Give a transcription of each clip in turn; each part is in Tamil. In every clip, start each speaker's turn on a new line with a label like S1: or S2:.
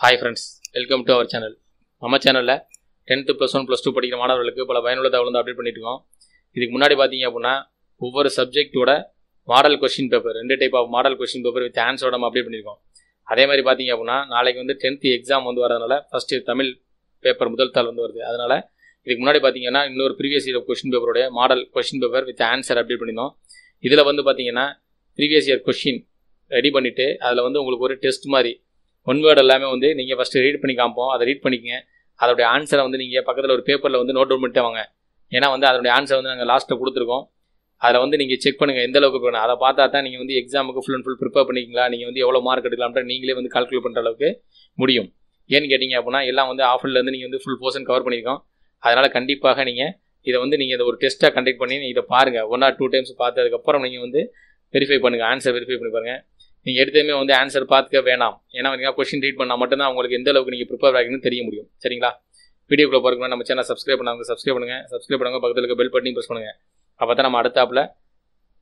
S1: Hi friends welcome to our channel நம்ம சேனலில் tenth plus one plus two படிக்கிற மாணவர்களுக்கு பல பயனுள்ள தகவல் வந்து அப்டேட் பண்ணிட்டு இருக்கோம். இதுக்கு முன்னாடி பார்த்தீங்க அப்படின்னா ஒவ்வொரு சப்ஜெக்ட்டோட மாடல் கொஸ்டின் பேப்பர் ரெண்டு type of model question paper with ஆன்சரோட நம்ம அப்டேட் பண்ணியிருக்கோம் அதே மாதிரி பார்த்தீங்க அப்படின்னா நாளைக்கு வந்து டென்த்து எக்ஸாம் வந்து வரதுனால ஃபஸ்ட்டு தமிழ் பேப்பர் முதல் தாள் வந்து வருது. அதனால் இதுக்கு முன்னாடி பார்த்தீங்கன்னா இன்னொரு ப்ரீவியஸ் இயர் கொஸ்டின் பேப்பரோட model question paper with answer update பண்ணியிருந்தோம் இதில் வந்து பார்த்தீங்கன்னா ப்ரீவியஸ் இயர் கொஸ்டின் ரெடி பண்ணிவிட்டு அதில் வந்து உங்களுக்கு ஒரு டெஸ்ட் மாதிரி ஒன் வேர்டு எல்லாமே வந்து நீங்கள் ஃபஸ்ட்டு ரீட் பண்ணி காமிப்போம். அதை ரீட் பண்ணிக்கங்க. அதோடைய ஆன்சரை வந்து நீங்கள் பக்கத்தில் ஒரு பேப்பரில் வந்து நோட் டவுன் பண்ணிட்டு வாங்க. ஏன்னா வந்து அதோடைய ஆன்சர் வந்து நாங்கள் லாஸ்ட்டில் கொடுத்துருக்கோம். அதில் வந்து நீங்கள் செக் பண்ணுங்கள் எந்த அளவுக்கு வேணும் அதை பார்த்தா தான் நீங்கள் வந்து எக்ஸாமுக்கு ஃபுல் அண்ட் ஃபுல் ப்ரிப்பேர் பண்ணிக்கலாம் நீங்கள் வந்து எவ்வளோ மார்க் எடுக்கலாம்ன்ற நீங்களே வந்து கால்குலேட் பண்ணுற அளவுக்கு முடியும். ஏன்னு கேட்டிங்க அப்படின்னா எல்லாம் வந்து ஆஃபர்லேருந்து நீங்கள் வந்து ஃபுல் போர்ஷன் கவர் பண்ணியிருக்கோம் அதனால் கண்டிப்பாக நீங்கள் இதை வந்து நீங்கள் இதை ஒரு டெஸ்ட்டாக கண்டக்ட் பண்ணி இதை பாருங்கள் ஒன் ஆர் டூ டைம்ஸ் பார்த்ததுக்கப்புறம் நீங்கள் வந்து வெரிஃபை பண்ணுங்கள் ஆன்சர் வெரிஃபை பண்ணி பாருங்கள் நீங்கள் எடுத்ததுமே வந்து ஆன்சர் பார்த்துக்க வேணாம். ஏன்னா வந்து கொஸ்டின் ரீட் பண்ணால் மட்டும்தான் உங்களுக்கு எந்த அளவுக்கு நீங்கள் ப்ரிப்பேர் ஆகிங்கன்னு தெரிய முடியும். சரிங்களா? வீடியோக்குள்ளே போகிறதுக்கு நம்ம சேனல் சப்ஸ்கிரைப் பண்ணாங்க சப்ஸ்கிரைப் பண்ணுங்கள் சப்ஸ்கிரைப் பண்ணுங்கள் பக்கத்தில் இருக்க பெல் பட்டனையும் ப்ரெஸ் பண்ணுங்கள் அப்போ தான் நம்ம அடுத்தாப்பில்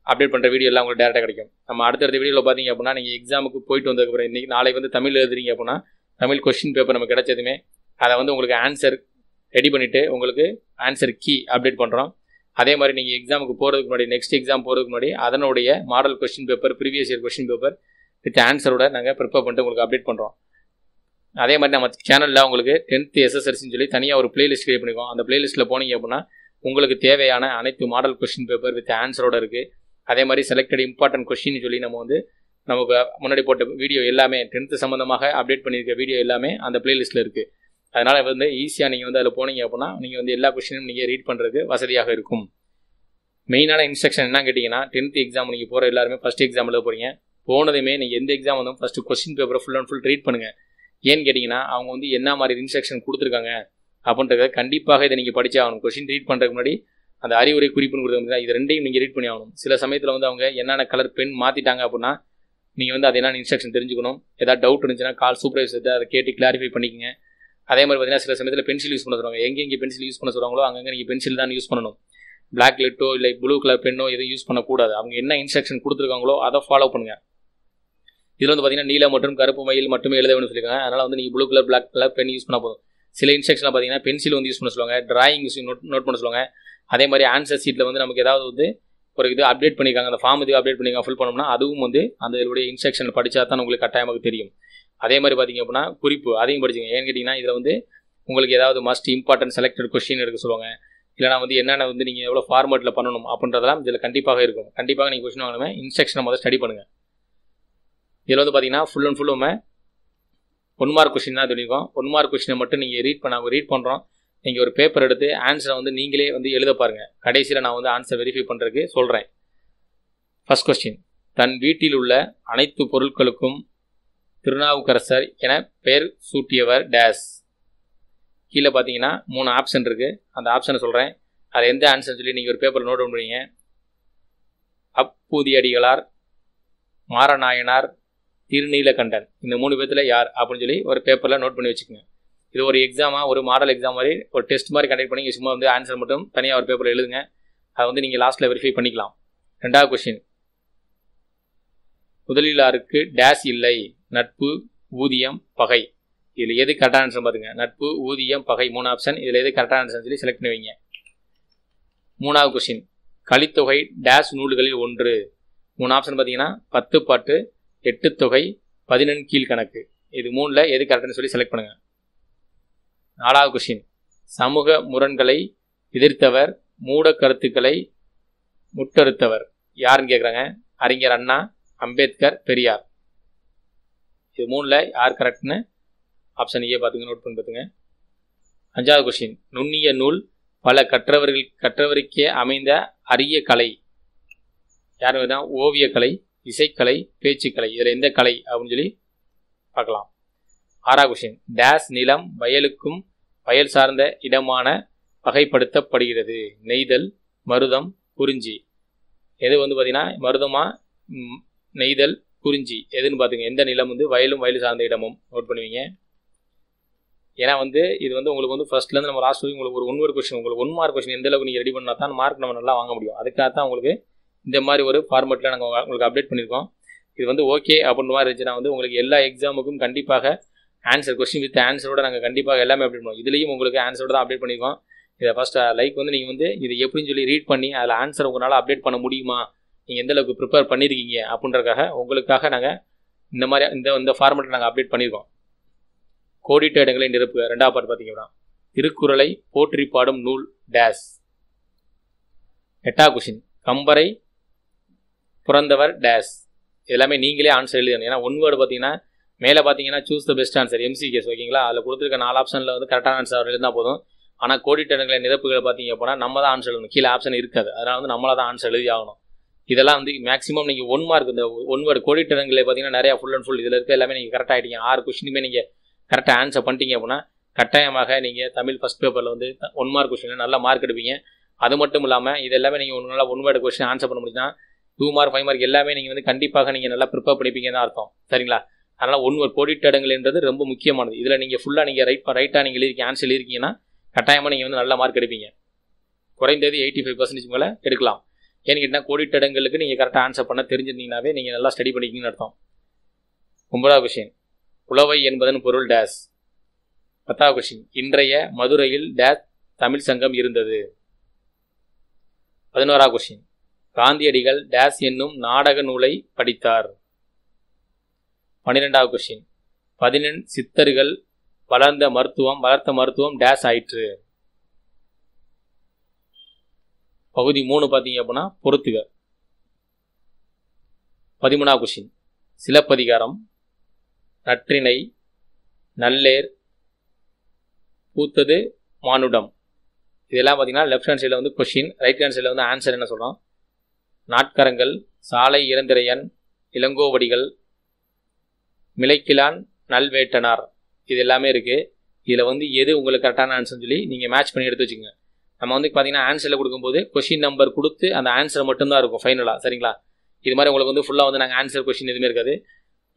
S1: அப்டேட் பண்ணுற வீடியோ எல்லாம் உங்களுக்கு டேரெக்டாக கிடைக்கும். நம்ம அடுத்தடுத்த வீடியோவில் பார்த்தீங்க அப்படின்னா நீங்கள் எக்ஸாமுக்கு போயிட்டு வந்ததுக்கப்புறம் இன்றைக்கி நாளைக்கு வந்து தமிழ் எழுதுறீங்க அப்படின்னா தமிழ் கொஸ்டின் பேப்பர் நம்ம கிடைச்சதுமே அதை வந்து உங்களுக்கு ஆன்சர் ரெடி பண்ணிவிட்டு உங்களுக்கு ஆன்சர் கீ அப்டேட் பண்ணுறோம் அதே மாதிரி நீங்கள் எக்ஸாமுக்கு போகிறதுக்கு முன்னாடி நெக்ஸ்ட் எக்ஸாம் போகிறதுக்கு முன்னாடி அதனுடைய model question paper previous year question paper with ஆன்சரோட நாங்கள் ப்ரிப்பேர் பண்ணிட்டு உங்களுக்கு அப்டேட் பண்ணுறோம் அதே மாதிரி நம்ம சேனலில் உங்களுக்கு டென்த்து எஸ்எஸ்எல்சின்னு சொல்லி தனியாக ஒரு பிளேலிஸ்ட் கிரியேட் பண்ணிக்கோம் அந்த பிளேலிஸ்ட்டில் போனீங்க அப்படின்னா உங்களுக்கு தேவையான அனைத்து மாடல் கொஸ்டின் பேப்பர் வித் ஆன்சரோட இருக்குது அதே மாதிரி செலக்டட் இம்பார்ட்டன்ட் கொஷின் சொல்லி நம்ம வந்து நமக்கு முன்னாடி போட்ட வீடியோ எல்லாமே டென்த்து சம்மந்தமாக அப்டேட் பண்ணியிருக்க வீடியோ எல்லாமே அந்த பிளேலிஸ்ட்டில் இருக்குது அதனால் வந்து ஈஸியாக நீங்கள் வந்து அதில் போனீங்க அப்படின்னா நீங்கள் வந்து எல்லா கொஷினும் நீங்கள் ரீட் பண்ணுறதுக்கு வசதியாக இருக்கும். மெயினான இன்ஸ்ட்ரக்ஷன் என்ன கேட்டிங்கன்னா டென்த்து எக்ஸாம் நீங்கள் போகிற எல்லாருமே ஃபஸ்ட் எக்ஸாம் எழுத போகிறீங்க போனதுமே நீங்கள் எந்த எக்ஸாம் வந்தாலும் ஃபஸ்ட்டு கொஸ்டின் பேப்பரை ஃபுல் அண்ட் ஃபுல் ரீட் பண்ணுங்கள் ஏன்னு கேட்டிங்கன்னா அவங்க வந்து என்ன மாதிரி இன்ஸ்ட்ரக்ஷன் கொடுத்துருக்காங்க அப்படின்றத கண்டிப்பாக இதை நீங்கள் படிச்சே ஆகணும். கொஸ்டின் ரீட் பண்ணுறதுக்கு முன்னாடி அந்த அறிவுரை குறிப்புன்னு கொடுத்துருக்காங்க இது ரெண்டையும் நீங்கள் ரீட் பண்ணி ஆகணும். சில சமயத்தில் வந்து அவங்க என்னென்ன கலர் பென் மாற்றிட்டாங்க அப்படின்னா நீங்கள் வந்து அது என்னென்ன இன்ஸ்ட்ரக்ஷன் தெரிஞ்சுக்கணும். ஏதாவது டவுட் இருந்துச்சுன்னா கால் சூப்பர்வைசர்கிட்ட அதை கேட்டு கிளாரிஃபை பண்ணிக்கங்க. அதே மாதிரி பார்த்தீங்கன்னா சில சமயத்தில் பென்சில் யூஸ் பண்ண சொல்லுவாங்க. எங்கே எங்கே பென்சில் யூஸ் பண்ண சொல்கிறாங்களோ அங்கங்கே நீங்கள் பென்சில் தான் யூஸ் பண்ணணும். பிளாக் லெட்டோ இல்லை ப்ளூ கலர் பென்னோ எதுவும் யூஸ் பண்ணக்கூடாது. அவங்க என்ன இன்ஸ்ட்ரக்ஷன் கொடுத்துருக்காங்களோ அதை ஃபாலோ பண்ணுங்கள் இதில் வந்து பார்த்தீங்கன்னா நீல மற்றும் கருப்பு மயில் மட்டுமே எழுத வேணும்னு சொல்லியிருக்காங்க அதனால் வந்து நீங்கள் blue colour black colour pen use பண்ண போதும். சில இன்ஸ்ட்ரக்ஷனில் பார்த்தீங்கன்னா பென்சில் வந்து யூஸ் பண்ண சொல்லுவாங்க. ட்ராயிங் யூஸ் நோட் நோட் பண்ண சொல்லுவாங்க. அதே மாதிரி ஆன்சர் சீட்டில் வந்து நமக்கு ஏதாவது வந்து ஒரு இது அப்டேட் பண்ணியிருக்காங்க அந்த ஃபார்ம் இது அப்டேட் பண்ணியிருக்காங்க ஃபில் பண்ணோம்னா அதுவும் வந்து அந்த இதனுடைய இன்ஸ்ட்ரக்ஷன் படித்தா தான் உங்களுக்கு கட்டாயமாக தெரியும். அதே மாதிரி பார்த்தீங்க அப்படின்னா குறிப்பு அதையும் படிச்சுங்க ஏன்னு கேட்டிங்கன்னா இதில் வந்து உங்களுக்கு ஏதாவது மஸ்ட் இம்பார்ட்டன்ட் செலக்டட் கொஸ்டின் எடுக்க சொல்லுவாங்க. இல்லைனா வந்து என்னென்ன வந்து நீங்கள் எவ்வளோ ஃபார்மேட்டில் பண்ணணும் அப்படின்றதெல்லாம் இதில் கண்டிப்பாக இருக்கும். கண்டிப்பாக நீங்கள் கொஸ்டின் வாங்கணுமே இன்ஸ்ட்ரக்ஷனை முதல்ல ஸ்டடி பண்ணுங்கள் இதில் வந்து பார்த்தீங்கன்னா ஃபுல் அண்ட் ஃபுல்லுமே ஒன் மார்க் கொஷின் தான் தெளிவோம் ஒன் மார்க் கொஷினை மட்டும் நீங்கள் ரீட் பண்ண ரீட் பண்ணுறோம் நீங்கள் ஒரு பேப்பர் எடுத்து ஆன்சரை வந்து நீங்களே வந்து எழுத பாருங்கள் கடைசியில் நான் வந்து ஆன்சர் வெரிஃபை பண்ணுறதுக்கு சொல்கிறேன் ஃபஸ்ட் கொஸ்டின் தன் வீட்டில் உள்ள அனைத்து பொருட்களுக்கும் திருநாவுக்கரசர் என பெயர் சூட்டியவர் டேஸ் கீழே பார்த்தீங்கன்னா மூணு ஆப்ஷன் இருக்குது அந்த ஆப்ஷனை சொல்கிறேன் அது எந்த ஆன்சர் சொல்லி நீங்கள் ஒரு பேப்பரில் நோட் பண்ணுறீங்க அப்பூதியடிகளார் மாரநாயனார் திருநீலகண்டன் இந்த மூணு பேர்த்தில் யார் அப்படின்னு சொல்லி ஒரு பேப்பரில் நோட் பண்ணி வச்சுக்கோங்க. இது ஒரு எக்ஸாமாக ஒரு மாடல் எக்ஸாம் மாதிரி ஒரு டெஸ்ட் மாதிரி கண்டக்ட் பண்ணி சும்மா வந்து ஆன்சர் மட்டும் தனியாக ஒரு பேப்பரில் எழுதுங்க. அதை வந்து நீங்கள் லாஸ்ட்டில் வெரிஃபை பண்ணிக்கலாம். ரெண்டாவது கொஷின் முதலீலாருக்கு டேஸ் இல்லை. நட்பு ஊதியம் பகை. இதில் எது கரெக்டான ஆன்சர் பாருங்க. நட்பு ஊதியம் பகை மூணு ஆப்ஷன் இதில் எது கரெக்டான ஆன்சர் சொல்லி செலக்ட் பண்ணி வைங்க. மூணாவது கொஷின் கலித்தொகை டேஷ் நூல்களில் ஒன்று. மூணு ஆப்ஷன் பார்த்தீங்கன்னா பத்து பாட்டு எட்டு தொகை பதினெண் கீழ் கணக்கு. இது மூணில் எது கரெக்டுன்னு சொல்லி செலக்ட் பண்ணுங்கள் நாலாவது கொஷின் சமூக முரண்களை எதிர்த்தவர் மூட கருத்துக்களை முட்டறுத்தவர். யாருன்னு கேட்குறாங்க அறிஞர் அண்ணா அம்பேத்கர் பெரியார். இது மூணில் யார் கரெக்ட்னு ஆப்ஷன் ஏ பார்த்துங்க நோட் பண்ணி பார்த்துங்க அஞ்சாவது கொஷின் நுண்ணிய நூல் பல கற்றவர்கள் கற்றவருக்கே அமைந்த அரிய கலை. யார் தான் ஓவியக்கலை. இசைக்கலை பேச்சுக்கலை இதில் எந்த கலை அப்படின்னு சொல்லி பார்க்கலாம். ஆறாவது கொஷின் டேஸ் நிலம் வயலுக்கும் வயல் சார்ந்த இடமான வகைப்படுத்தப்படுகிறது. நெய்தல் மருதம் குறிஞ்சி. எது வந்து பார்த்தீங்கன்னா மருதமா நெய்தல் குறிஞ்சி. எதுன்னு பார்த்துங்க எந்த நிலம் வந்து வயலும் வயல் சார்ந்த இடமும்? நோட் பண்ணுவீங்க. ஏன்னா வந்து இது வந்து உங்களுக்கு வந்து ஃபர்ஸ்ட்லேருந்து நம்ம லாஸ்ட் வரைக்கும் உங்களுக்கு ஒரு ஒன் ஒரு கொஸ்டின் உங்களுக்கு ஒன் மார்க் கொஸ்டின் எந்த அளவுக்கு நீங்கள் ரெடி பண்ணால் தான் மார்க் நம்ம நல்லா வாங்க முடியும். அதுக்காக தான் உங்களுக்கு இந்த மாதிரி ஒரு ஃபார்மெட்டில் நாங்கள் உங்களுக்கு அப்டேட் பண்ணியிருக்கோம் இது வந்து ஓகே அப்படின்ற மாதிரி இருந்துச்சுன்னா வந்து உங்களுக்கு எல்லா எக்ஸாமுக்கும் கண்டிப்பாக ஆன்சர் கொஸ்டின் வித் ஆன்சரோட நாங்கள் கண்டிப்பாக எல்லாமே அப்டேட் பண்ணுவோம். இதுலேயும் உங்களுக்கு ஆன்சரோட தான் அப்டேட் பண்ணியிருக்கோம் இதை ஃபஸ்ட் லைக் வந்து நீங்கள் வந்து இது எப்படின்னு சொல்லி ரீட் பண்ணி அதில் ஆன்சர் உங்களால் அப்டேட் பண்ண முடியுமா? நீங்கள் எந்த அளவுக்கு ப்ரிப்பேர் பண்ணியிருக்கீங்க அப்படின்றக்காக உங்களுக்காக நாங்கள் இந்த மாதிரி இந்த இந்த ஃபார்மெட்டை நாங்கள் அப்டேட் பண்ணியிருக்கோம் கோடிட்ட இடங்களை நிரப்பு ரெண்டாவது பாட்டு பார்த்தீங்கன்னா திருக்குறளை போற்றி பாடும் நூல் டேஸ் எட்டா கொஷின் கம்பரை பிறந்தவர் டேஸ். எல்லாமே நீங்களே ஆன்சர் எழுதணும் ஏன்னா ஒன் வேர்டு பார்த்தீங்கன்னா மேலே பார்த்தீங்கன்னா choose the best answer MCQs ஓகேங்களா அதில் கொடுத்துருக்க நாலு ஆப்ஷனில் வந்து கரெக்டான ஆன்சர் எழுதினா போதும். ஆனால் கோடிட்டடங்களை நிரப்புகளை பார்த்தீங்க அப்படின்னா நம்ம தான் ஆன்சர் எழுதணும். கீழே ஆப்ஷன் இருக்காது. அதனால் வந்து நம்மளாக தான் ஆன்சர் எழுதி ஆகணும். இதெல்லாம் வந்து மேக்ஸிமம் நீங்கள் ஒன் மார்க் இந்த ஒன் வேர்டு கோடிட்டடங்களை பார்த்தீங்கன்னா நிறையா ஃபுல் அண்ட் ஃபுல் இதில் இருக்க எல்லாமே நீங்கள் கரெக்டாக ஆகிட்டீங்க ஆறு கொஸ்டினுமே நீங்கள் கரெக்டாக ஆன்சர் பண்ணிட்டீங்க அப்படின்னா கட்டாயமாக நீங்கள் தமிழ் ஃபஸ்ட் பேப்பரில் வந்து ஒன் மார்க் கொஸ்டின் நல்லா மார்க் எடுப்பீங்க. அது மட்டும் இல்லாமல் இது எல்லாமே நீங்கள் ஒன்று நல்லா ஒன் வேர்டு கொஸ்டின் ஆன்சர் பண்ண முடியும்னா டூ மார்க் ஃபைவ் மார்க் எல்லாமே நீங்கள் வந்து கண்டிப்பாக நீங்கள் நல்லா ப்ரிப்பேர் பண்ணிப்பீங்கன்னு தான் அர்த்தம். சரிங்களா? அதனால் ஒன் ஒரு கோடிட்டடங்கள்ன்றது ரொம்ப முக்கியமானது. இதில் நீங்கள் ஃபுல்லாக நீங்கள் ரைட் ரைட்டாக நீங்கள் எழுதிருக்கீங்க ஆன்சர் எழுதிருக்கீங்கன்னா கட்டாயமாக நீங்கள் வந்து நல்ல மார்க் எடுப்பீங்க. குறைந்தது எயிட்டி ஃபைவ் பர்சன்டேஜ் மேலே எடுக்கலாம். ஏன்னு கேட்டால் கோடிட்டடங்களுக்கு நீங்கள் கரெக்டாக ஆன்சர் பண்ண தெரிஞ்சிருந்தீங்கன்னாவே நீங்கள் நல்லா ஸ்டடி பண்ணிக்கிங்கன்னு அர்த்தம். ஒன்பதாவது கொஷின் உளவை என்பதன் பொருள் டேஸ் பத்தாவது கொஷின் இன்றைய மதுரையில் டேஸ் தமிழ் சங்கம் இருந்தது. பதினோராவது கொஷின் காந்தியடிகள் டேஸ் என்னும் நாடக நூலை படித்தார். பன்னிரெண்டாவது கொஷின் பதினெண் சித்தர்கள் வளர்ந்த மருத்துவம் வளர்த்த மருத்துவம் டேஸ் ஆயிற்று. பகுதி மூணு பார்த்தீங்க அப்படின்னா பொறுத்துக. பதிமூணாவது கொஷின் சிலப்பதிகாரம் நற்றிணை நல்லேர் பூத்தது மானுடம். இதெல்லாம் பார்த்தீங்கன்னா லெஃப்ட் ஹேண்ட் சைடில் வந்து கொஷின் ரைட் ஹேண்ட் சைடில் வந்து ஆன்சர் என்ன சொல்கிறோம் நாட்கரங்கள் சாலை இறந்திரையன் இளங்கோவடிகள் மிளைக்கிலான் நல்வேட்டனார் இது எல்லாமே இருக்குது இதில் வந்து எது உங்களுக்கு கரெக்டான ஆன்சர்னு சொல்லி நீங்கள் மேட்ச் பண்ணி எடுத்து வச்சுங்க நம்ம வந்து பார்த்தீங்கன்னா ஆன்சரில் கொடுக்கும்போது கொஷின் நம்பர் கொடுத்து அந்த ஆன்சர் மட்டும்தான் இருக்கும் ஃபைனலாக சரிங்களா? இது மாதிரி உங்களுக்கு வந்து ஃபுல்லாக வந்து நாங்கள் ஆன்சர் கொஷின் எதுவுமே இருக்காது.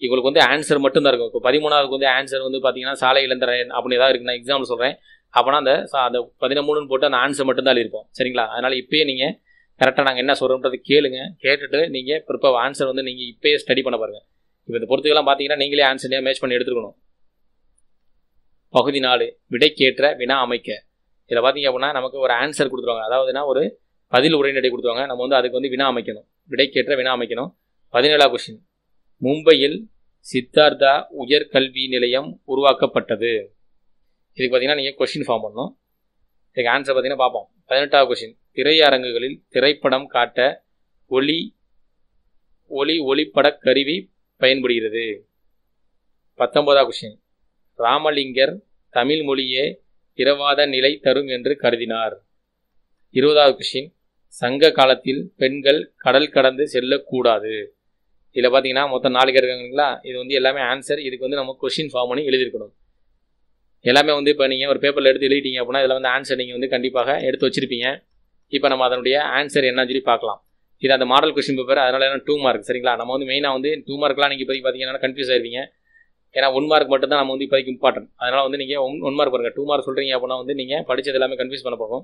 S1: இவங்களுக்கு வந்து ஆன்சர் மட்டும்தான் இருக்கும். இப்போ பதிமூணாவதுக்கு வந்து ஆன்சர் வந்து பார்த்தீங்கன்னா சாலை இளந்திரன் அப்படி ஏதாவது இருக்கு. நான் எக்ஸாம்பிள் சொல்கிறேன் அப்போனா அந்த அந்த பதினமூணுன்னு போட்டு அந்த ஆன்சர் மட்டும்தான் இருப்போம் சரிங்களா? அதனால் இப்போயே நீங்கள் கரெக்டாக நாங்கள் என்ன சொல்கிறோன்றது கேளுங்க. கேட்டுட்டு நீங்கள் ப்ரிப்பர் ஆன்சர் வந்து நீங்கள் இப்போயே ஸ்டடி பண்ண பாருங்கள் இப்போ இந்த பொறுத்துக்கெல்லாம் பார்த்தீங்கன்னா நீங்களே ஆன்சர்லேயே மேட்ச் பண்ணி எடுத்துக்கணும் பகுதி நாலு விடைக்கேற்ற வினா அமைக்க. இதில் பார்த்தீங்க அப்படின்னா நமக்கு ஒரு ஆன்சர் கொடுத்துருவாங்க. அதாவதுனா ஒரு பதில் உரைநடை கொடுத்துருவாங்க. நம்ம வந்து அதுக்கு வந்து வினா அமைக்கணும். விடைக்கேற்ற வினா அமைக்கணும். பதினேழாம் கொஸ்டின் மும்பையில் சித்தார்த்தா உயர்கல்வி நிலையம் உருவாக்கப்பட்டது. இதுக்கு பார்த்தீங்கன்னா நீங்கள் கொஷின் ஃபார்ம் பண்ணணும். இதுக்கு ஆன்சர் பார்த்தீங்கன்னா பார்ப்போம் பதினெட்டாவது கொஷின் திரையரங்குகளில் திரைப்படம் காட்ட ஒளி ஒளி ஒளிப்படக் கருவி பயன்படுகிறது. பத்தொன்பதாம் கொஷின் ராமலிங்கர் தமிழ் மொழியே இரவாத நிலை தரும் என்று கருதினார். இருபதாவது கொஷின் சங்க காலத்தில் பெண்கள் கடல் கடந்து செல்லக்கூடாது. இதில் பார்த்தீங்கன்னா மொத்தம் நாலு இருக்காங்களா இது வந்து எல்லாமே ஆன்சர் இதுக்கு வந்து நம்ம கொஷின் ஃபார்ம் பண்ணி எழுதியிருக்கணும். எல்லாமே வந்து இப்போ நீங்கள் ஒரு பேப்பரில் எடுத்து எழுதிட்டீங்க அப்படின்னா இதில் வந்து ஆன்சர் நீங்கள் வந்து கண்டிப்பாக எடுத்து வச்சிருப்பீங்க. இப்போ நம்ம அதனுடைய ஆன்சர் என்னன்னு சொல்லி பார்க்கலாம். இது அந்த மாடல் கொஸ்டின் பேப்பர் அதனால என்ன டூ மார்க் சரிங்களா? நம்ம வந்து மெயினாக வந்து டூ மார்க்லாம் நீங்கள் இப்போதைக்கு பார்த்தீங்கன்னா கன்ஃபியூஸ் ஆயிருவீங்க. ஏன்னா ஒன் மார்க் மட்டும் தான் நம்ம வந்து இப்போதைக்கு இம்பார்ட்டன்ட் அதனால் வந்து நீங்கள் ஒன் ஒன் மார்க் பாருங்கள் டூ மார்க் சொல்கிறீங்க அப்படின்னா வந்து நீங்கள் படித்தது எல்லாமே கன்ஃபியூஸ் பண்ண போகும்.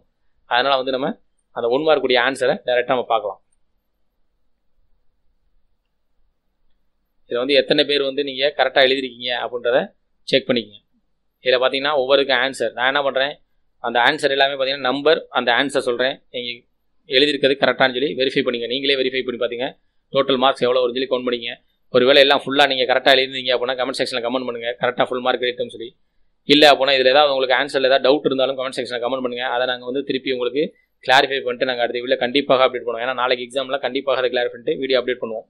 S1: அதனால் வந்து நம்ம அந்த ஒன் மார்க் உடைய ஆன்சரை டேரெக்டாக நம்ம பார்க்கலாம். இதில் வந்து எத்தனை பேர் வந்து நீங்கள் கரெக்டாக எழுதிருக்கீங்க அப்படின்றத செக் பண்ணிக்கங்க. இதில் பார்த்தீங்கன்னா ஒவ்வொருக்கும் ஆன்சர் நான் என்ன பண்ணுறேன் அந்த ஆன்சர் எல்லாமே பார்த்தீங்கன்னா நம்பர் அந்த ஆன்சர் சொல்கிறேன் நீங்கள் எழுதியிருக்கிறது கரெக்டானு சொல்லி வெரிஃபை பண்ணிங்க நீங்களே வெரிஃபை பண்ணி பார்த்தீங்க டோட்டல் மார்க்ஸ் எவ்வளோ ஒரு சொல்லி கவுண்ட் பண்ணிங்க ஒருவேளை எல்லாம் ஃபுல்லாக நீங்கள் கரெக்டாக எழுதிருந்தீங்க அப்படின்னா கமெண்ட் செக்ஷனில் கமெண்ட் பண்ணுங்கள் கரெக்டாக ஃபுல் மார்க் எடுத்தோம்னு சொல்லி. இல்லை அப்படின்னா இதில் ஏதாவது உங்களுக்கு ஆன்சரில் ஏதாவது டவுட் இருந்தாலும் கமெண்ட் செக்ஷனில் கமெண்ட் பண்ணுங்கள் அதை நாங்கள் வந்து திருப்பி உங்களுக்கு கிளாரிஃபை பண்ணிட்டு நாங்கள் அடுத்த வீடியோ கண்டிப்பாக அப்டேட் பண்ணுவோம். ஏன்னா நாளைக்கு எக்ஸாமில் கண்டிப்பாக அதை கிளாரிஃபை பண்ணிட்டு வீடியோ அப்டேட் பண்ணுவோம்.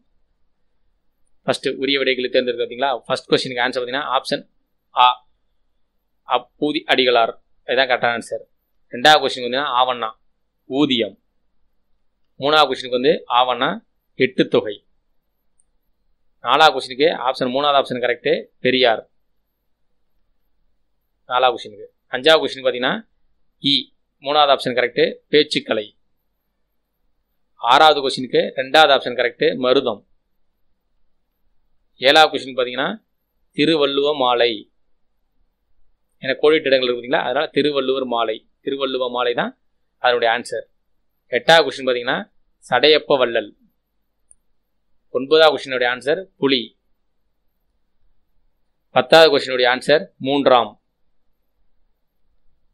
S1: ஃபஸ்ட்டு உரிய விடைகளை தேர்ந்தெடுத்து பார்த்தீங்களா ஃபஸ்ட் கொஸ்டினுக்கு ஆன்சர் பார்த்தீங்கன்னா ஆப்ஷன் ஆ அப்பூதி அடிகளார். இதுதான் கரெக்டான ஆன்சர் ரெண்டாவது கொஸ்டின் வந்து ஆவண்ணா ஊதியம். மூணாவது கொஸ்டினுக்கு வந்து ஆவண்ணா எட்டு தொகை நாலாவது கொஸ்டினுக்கு ஆப்ஷன் மூணாவது ஆப்ஷன் கரெக்டு பெரியார். நாலாவது கொஸ்டினுக்கு அஞ்சாவது கொஸ்டின் பார்த்தீங்கன்னா இ. மூணாவது ஆப்ஷன் கரெக்டு பேச்சுக்கலை. ஆறாவது கொஸ்டினுக்கு ரெண்டாவது ஆப்ஷன் கரெக்டு மருதம். ஏழாவது கொஸ்டின் பார்த்தீங்கன்னா திருவள்ளுவ மாலை. எனக்கு கோடிட்டு இடங்கள் இருக்குங்களா அதனால் திருவள்ளுவர் மாலை. திருவள்ளுவ மாலை தான் அதனுடைய ஆன்சர் எட்டாவது கொஸ்டின் பார்த்தீங்கன்னா சடையப்ப வள்ளல். ஒன்பதாவது கொஸ்டினுடைய ஆன்சர் புலி. பத்தாவது கொஸ்டினுடைய ஆன்சர் மூன்றாம்.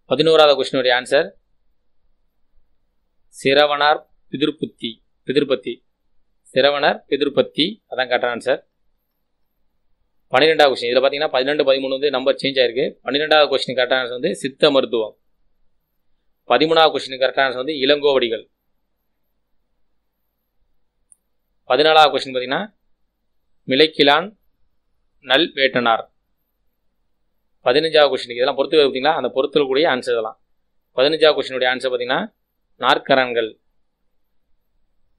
S1: பதினோராவது கொஸ்டினுடைய ஆன்சர் சிரவணார் பிதிர்புத்தி. பிதிர்பத்தி. சிரவணர் பிதிர்பத்தி. அதான் கரெக்டான ஆன்சர் பன்னிரெண்டாவது கொஸ்டின் இதில் பார்த்தீங்கன்னா பதினெண்டு பதிமூணு வந்து நம்பர் சேஞ்ச் ஆயிருக்கு. பன்னிரெண்டாவது கொஸ்டின் கரெக்டான ஆன்சர் வந்து சித்த மருத்துவம். பதிமூணாவது கொஸ்டின் கரெக்டான ஆன்சர் வந்து இளங்கோவடிகள். பதினாலாவது கொஸ்டின் பார்த்தீங்கன்னா மிளைக்கிலான் நல் வேட்டனார் பதினஞ்சாவது கொஸ்டின் இதெல்லாம் பொறுத்து பார்த்தீங்கன்னா அந்த பொறுத்தல் கூடிய ஆன்சர் இதெல்லாம். பதினஞ்சாவது கொஸ்டினுடைய ஆன்சர் பார்த்தீங்கன்னா நாற்கரன்கள்.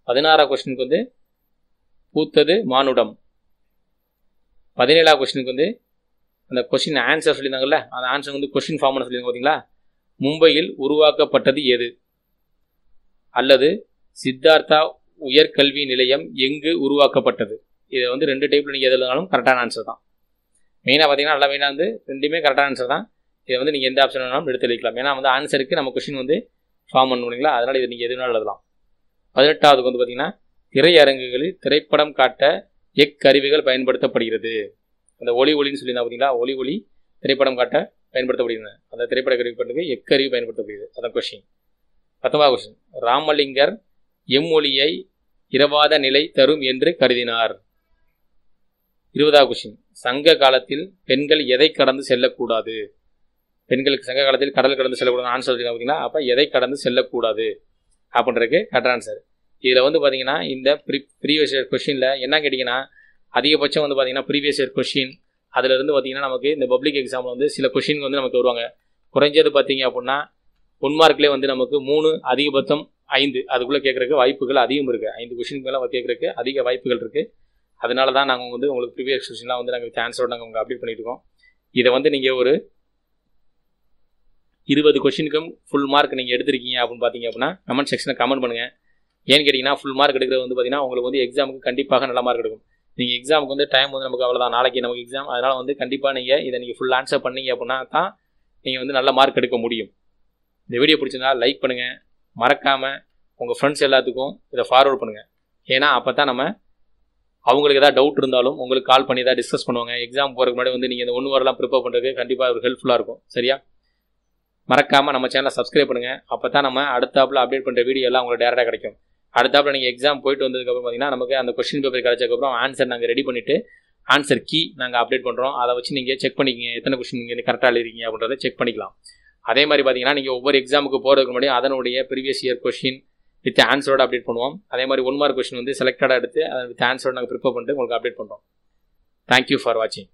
S1: பதினாறாவது கொஸ்டினுக்கு வந்து பூத்தது மானுடம். பதினேழாவது கொஸ்டினுக்கு வந்து அந்த கொஸ்டின் ஆன்சர் சொல்லியிருந்தாங்கல்ல அந்த ஆன்சர் வந்து கொஸ்டின் ஃபார்ம்னு சொல்லியிருந்தாங்க பார்த்தீங்களா மும்பையில் உருவாக்கப்பட்டது எது? அல்லது சித்தார்த்தா உயர்கல்வி நிலையம் எங்கு உருவாக்கப்பட்டது? இதை வந்து ரெண்டு டைப்பில் நீங்கள் எதுனாலும் கரெக்டான ஆன்சர் தான். மெயினாக பார்த்தீங்கன்னா நல்லா மெயினாக வந்து ரெண்டுமே கரெக்டான ஆன்சர் தான். இதை வந்து நீங்கள் எந்த ஆப்ஷன் வேணாலும் எடுத்து வைக்கலாம் ஏன்னா வந்து ஆன்சருக்கு நம்ம கொஸ்டின் வந்து ஃபார்ம் பண்ணுவீங்களா அதனால் இதை நீங்கள் எது வேணாலும் எழுதலாம். பதினெட்டாவதுக்கு வந்து பார்த்தீங்கன்னா திரையரங்குகளில் திரைப்படம் காட்ட எக்கருவிகள் பயன்படுத்தப்படுகிறது. அந்த ஒளி ஒளின்னு சொல்லியிருந்தா பார்த்தீங்களா ஒளி ஒளி திரைப்படம் காட்ட பயன்படுத்தப்படுகிறது அந்த திரைப்பட கருவி பண்ணுறது எக்கருவி பயன்படுத்தப்படுகிறது. அதான் கொஷின் பத்தொன்பதாவது கொஸ்டின் ராமலிங்கர் எம்மொழியை இரவாத நிலை தரும் என்று கருதினார். இருபதாவது கொஸ்டின் சங்க காலத்தில் பெண்கள் எதை கடந்து செல்லக்கூடாது? பெண்களுக்கு சங்க காலத்தில் கடல் கடந்து செல்லக்கூடாது ஆன்சர் பார்த்தீங்கன்னா அப்போ எதை கடந்து செல்லக்கூடாது? அப்படின்றதுக்கு கரெக்ட் ஆன்சர் இதில் வந்து பார்த்தீங்கன்னா இந்த ப்ரீ ப்ரீவியஸ் இயர் கொஷினில் என்ன கேட்டிங்கன்னா அதிகபட்சம் வந்து பார்த்தீங்கன்னா ப்ரீவியஸ் இயர் கொஷின் அதிலிருந்து பார்த்தீங்கன்னா நமக்கு இந்த பப்ளிக் எக்ஸாமில் வந்து சில கொஷின் வந்து நமக்கு வருவாங்க. குறைஞ்சது பார்த்தீங்க அப்படின்னா ஒன் மார்க்லேயே வந்து நமக்கு மூணு அதிகபட்சம் ஐந்து. அதுக்குள்ளே கேட்குறக்கு வாய்ப்புகள் அதிகம் இருக்குது ஐந்து கொஷினுக்கு மேலே கேட்குறக்கு அதிக வாய்ப்புகள் இருக்குது அதனால தான் நாங்கள் வந்து உங்களுக்கு ப்ரீவியஸ் கொஷின்லாம் வந்து நாங்கள் சான்ஸோட நாங்கள் உங்களுக்கு அப்டேட் பண்ணியிருக்கோம் இதை வந்து நீங்கள் ஒரு இருபது கொஷினுக்கும் ஃபுல் மார்க் நீங்கள் எடுத்திருக்கீங்க அப்படின்னு பார்த்தீங்க அப்படின்னா கமெண்ட் செக்ஷனில் கமெண்ட் பண்ணுங்கள் ஏன்னு கேட்டிங்கன்னா ஃபுல் மார்க் எடுக்கிறது வந்து பார்த்தீங்கன்னா உங்களுக்கு வந்து எக்ஸாமுக்கு கண்டிப்பாக நல்ல மார்க் எடுக்கும். நீங்கள் எக்ஸாமுக்கு வந்து டைம் வந்து நமக்கு அவ்வளோதான் நாளைக்கு நமக்கு எக்ஸாம் அதனால் வந்து கண்டிப்பாக நீங்கள் இதை நீங்கள் ஃபுல் ஆன்சர் பண்ணீங்க அப்படின்னா தான் நீங்கள் வந்து நல்ல மார்க் எடுக்க முடியும். இந்த வீடியோ பிடிச்சிருந்தா லைக் பண்ணுங்கள் மறக்காமல் உங்கள் ஃப்ரெண்ட்ஸ் எல்லாத்துக்கும் இதை ஃபார்வர்ட் பண்ணுங்கள் ஏன்னா அப்போ தான் நம்ம அவங்களுக்கு ஏதாவது டவுட் இருந்தாலும் உங்களுக்கு கால் பண்ணி தான் டிஸ்கஸ் பண்ணுவாங்க. எக்ஸாம் போகிறதுக்கு முன்னாடி வந்து நீங்கள் இந்த ஒன்று வரலாம் ப்ரிப்பேர் பண்ணுறதுக்கு கண்டிப்பாக ஒரு ஹெல்ப்ஃபுல்லாக இருக்கும். சரியா? மறக்காமல் நம்ம சேனலை சப்ஸ்கிரைப் பண்ணுங்கள் அப்போ தான் நம்ம அடுத்தாப்பில் அப்டேட் பண்ணுற வீடியோ எல்லாம் உங்களுக்கு டேரெக்டாக கிடைக்கும். அடுத்தாப்புல நீங்கள் எக்ஸாம் போயிட்டு வந்ததுக்கப்புறம் பார்த்தீங்கன்னா நமக்கு அந்த கொஸ்டின் பேப்பர் கிடச்சதுக்கப்புறம் ஆன்சர் நாங்கள் ரெடி பண்ணிவிட்டு ஆன்சர் கீ நாங்கள் அப்டேட் பண்ணுறோம் அதை வச்சு நீங்கள் செக் பண்ணிக்கிங்க. எத்தனை கொஸ்டின் நீங்கள் கரெக்டாக எழுதிருக்கீங்க அப்படின்றத செக் பண்ணிக்கலாம். அதே மாதிரி பார்த்தீங்கன்னா நீங்கள் ஒவ்வொரு எக்ஸாமுக்கு போகிறதுக்கு முன்னாடி அதனுடைய ப்ரீவியஸ் இயர் கொஸ்டின் வித் ஆன்சரோட அப்டேட் பண்ணுவோம். அதே மாதிரி ஒன் மார்க் கொஸ்டின் வந்து செலக்டடாக எடுத்து அதை வித் ஆன்சரோட நாங்கள் ப்ரிப்பேர் பண்ணிட்டு உங்களுக்கு அப்டேட் பண்ணுறோம் தேங்க்யூ ஃபார் வாட்சிங்